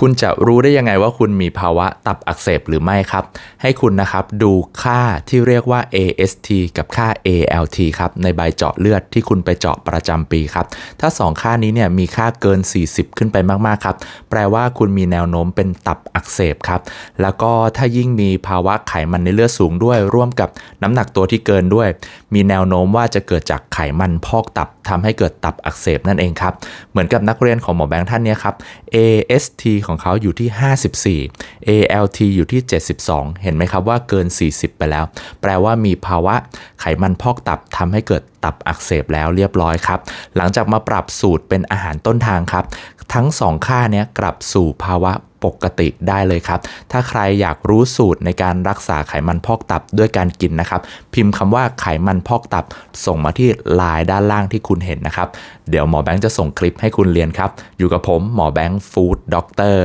คุณจะรู้ได้ยังไงว่าคุณมีภาวะตับอักเสบหรือไม่ครับ ให้คุณนะครับดูค่าที่เรียกว่า AST กับค่า ALT ครับในใบเจาะเลือดที่คุณไปเจาะประจำปีครับ ถ้า 2 ค่านี้เนี่ยมีค่าเกิน 40 ขึ้นไปมากๆครับ แปลว่าคุณมีแนวโน้มเป็นตับอักเสบครับ แล้วก็ถ้ายิ่งมีภาวะไขมันในเลือดสูงด้วย ร่วมกับน้ำหนักตัวที่เกินด้วย มีแนวโน้มว่าจะเกิดจากไขมันพอกตับทำให้เกิดตับอักเสบนั่นเองครับ เหมือนกับนักเรียนของหมอแบงค์ท่านเนี้ยครับ AST ของเขาอยู่ที่ 54 ALT อยู่ที่ 72 เห็นไหมครับว่าเกิน 40 ไปแล้ว แปลว่ามีภาวะไขมันพอกตับทำให้เกิดตับอักเสบแล้วเรียบร้อยครับ หลังจากมาปรับสูตรเป็นอาหารต้นทางครับ ทั้ง 2 ค่าเนี้ยกลับสู่ภาวะปกติได้เลยครับ ถ้าใครอยากรู้สูตรในการรักษาไขมันพอกตับด้วยการกินนะครับ พิมพ์คำว่าไขมันพอกตับ ส่งมาที่ไลน์ด้านล่างที่คุณเห็นนะครับ เดี๋ยวหมอแบงค์จะส่งคลิปให้คุณเรียนครับ อยู่กับผมหมอแบงค์ฟู้ดด็อกเตอร์